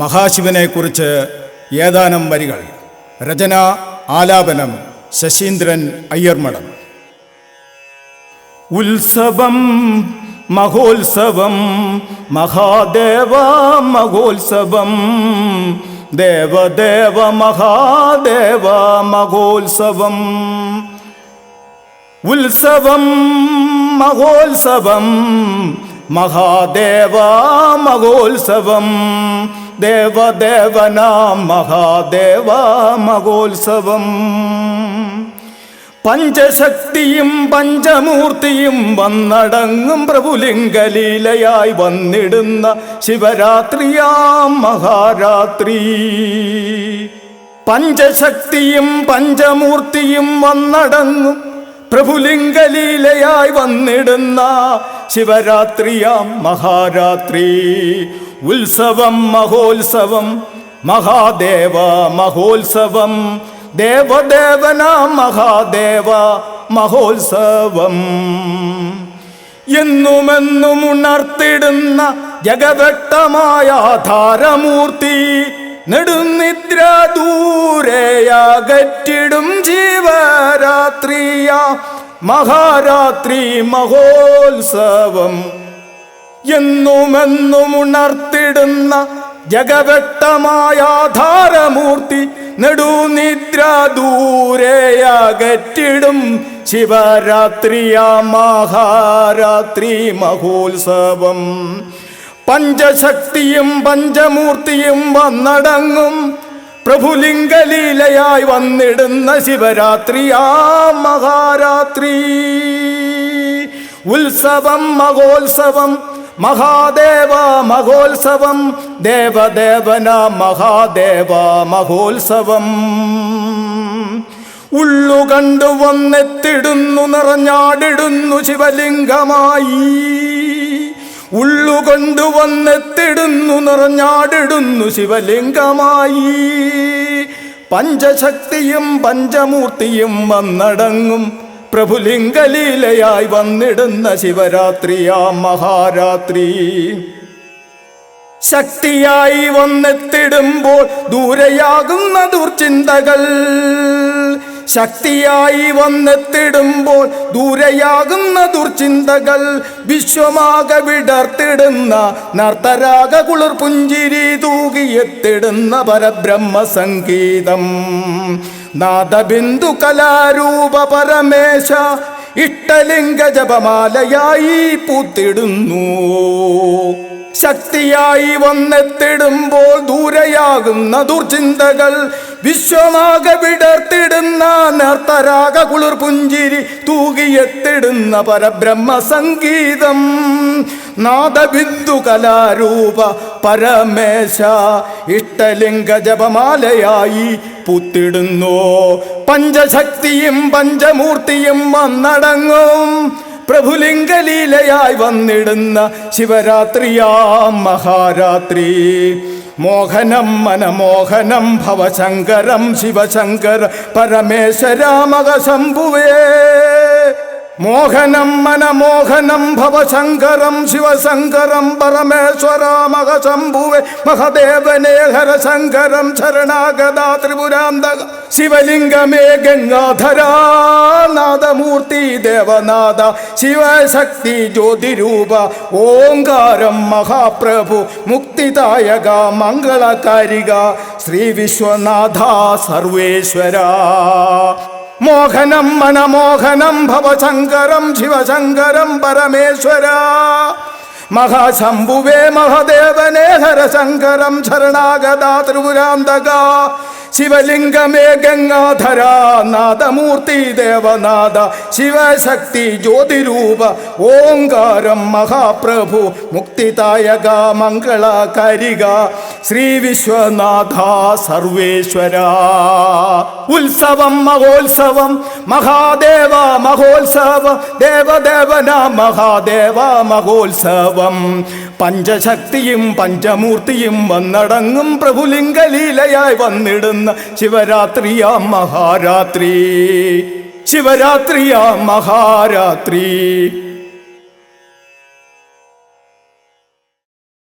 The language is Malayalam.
മഹാശിവനെക്കുറിച്ച് ഏതാനും വരികൾ. രചന ആലാപനം ശശീന്ദ്രൻ അയ്യർമഠം. ഉത്സവം മഹോത്സവം മഹാദേവ മഹോത്സവം ദേവദേവ മഹാദേവ മഹോത്സവം. ഉത്സവം മഹോത്സവം മഹാദേവ മഹോത്സവം ദേവദേവനാം മഹാദേവ മഹോത്സവം. പഞ്ചശക്തിയും പഞ്ചമൂർത്തിയും വന്നടങ്ങും പ്രഭുലിംഗലീലയായി വന്നിടുന്ന ശിവരാത്രിയാം മഹാരാത്രി. പഞ്ചശക്തിയും പഞ്ചമൂർത്തിയും വന്നടങ്ങും പ്രഭുലിംഗലീലയായി വന്നിടുന്ന ശിവരാത്രിയാം മഹാരാത്രി. ഉത്സവം മഹോത്സവം മഹാദേവ മഹോത്സവം ദേവദേവന മഹാദേവ മഹോത്സവം. എന്നുമെന്നും ഉണർത്തിടുന്ന ജഗവട്ടമായ ധാരമൂർത്തി നെടുന്നിദ്ര ദൂരെയാകറ്റിടും ജീവരാത്രിയ മഹാരാത്രി മഹോത്സവം. എന്നുമെന്നും ഉണർത്തിടുന്ന ജഗവെട്ടമായ ധാരമൂർത്തി നെടുനിദ്ര ദൂരെയകറ്റിടും ശിവരാത്രിയാ മഹാരാത്രി മഹോത്സവം. പഞ്ചശക്തിയും പഞ്ചമൂർത്തിയും വന്നടങ്ങും. പ്രഭുലിംഗലീലയായി വന്നിടുന്ന ശിവരാത്രിയാ മഹാരാത്രി. ഉത്സവം മഹോത്സവം മഹാദേവ മഹോത്സവം ദേവദേവന മഹാദേവ മഹോത്സവം. ഉള്ളു കണ്ടു വന്നെത്തിടുന്നു നിറഞ്ഞാടിടുന്നു ശിവലിംഗമായി. ഉള്ളുകൊണ്ടു വന്നെത്തിടുന്നു നിറഞ്ഞാടിടുന്നു ശിവലിംഗമായി. പഞ്ചശക്തിയും പഞ്ചമൂർത്തിയും വന്നടങ്ങും. പ്രഭുലിംഗലീലയായി വന്നിടുന്ന ശിവരാത്രിയാ മഹാരാത്രി. ശക്തിയായി വന്നെത്തിടുമ്പോൾ ദൂരയാകുന്ന ദുർചിന്തകൾ. ശക്തിയായി വന്നെത്തിടുമ്പോൾ ദൂരയാകുന്ന ദുർചിന്തകൾ വിശ്വമാകെ വിടർത്തിടുന്ന നർത്തരാഗ കുളിർ പുഞ്ചിരി തൂകിയെത്തിടുന്ന പരബ്രഹ്മ സംഗീതം. നാദബിന്ദു കലാരൂപ പരമേശ ഇട്ടലിംഗ ജപമാലയായി പൂത്തിടുന്നു. ശക്തിയായി വന്നെത്തിടുമ്പോൾ ദൂരയാകുന്ന ദുർചിന്തകൾ വിശ്വമാകെ വിടർത്തിടുന്ന നർത്തരാഗ കുളിർ പുഞ്ചിരി തൂകിയെത്തിടുന്ന പരബ്രഹ്മ സംഗീതം. നാദബിന്ദു കലാരൂപ പരമേശ ഇഷ്ടലിംഗ ജപമാലയായി പുത്തിടുന്നു. പഞ്ചശക്തിയും പഞ്ചമൂർത്തിയും വന്നടങ്ങും. പ്രഭുലിംഗലീലയായി വന്നിടുന്ന ശിവരാത്രിയാ മഹാരാത്രി. മോഹനം മനമോഹനം ഭവശങ്കരം ശിവശങ്കര പരമേശ്വരാമക ശംഭുവേ മോഹനം മനമോഹനം ഭവശങ്കരം ശിവശങ്കരം പരമേശ്വരാമക മഹശംഭുവെ മഹദേവനേ ഹരശങ്കരം ശരണാഗത ത്രിപുരാന്തക ശിവലിംഗമേ ഗംഗാധരാ നാദമൂർത്തി ദേവനാഥ ശിവശക്തി ജ്യോതിരൂപ ഓങ്കാരം മഹാപ്രഭു മുക്തിദായക മംഗളകാരിക ശ്രീ വിശ്വനാഥ സർവേശ്വര മോഹനം മനമോഹനം ഭവശങ്കരം ശിവശങ്കരം പരമേശ്വര. മഹാശംഭുവേ മഹദേവനേ ഹരശങ്കരം ശരണാഗത ത്രിപുരാന്തക. ശിവലിംഗമേ ഗംഗാധര നാദമൂർത്തി ദേവനാഥ ശിവശക്തി ജ്യോതിരൂപ ഓങ്കാരം മഹാപ്രഭു മുക്തിദായക മംഗളകാരിക ശ്രീ വിശ്വനാഥ സർവേശ്വര. ഉത്സവം മഹോത്സവം മഹാദേവ മഹോത്സവം ദേവദേവന മഹാദേവ മഹോത്സവം. പഞ്ചശക്തിയും പഞ്ചമൂർത്തിയും വന്നടങ്ങും പ്രഭുലിംഗലീലയായി വന്നിടുന്ന ശിവരാത്രിയാ മഹാരാത്രി. ശിവരാത്രിയാ മഹാരാത്രി.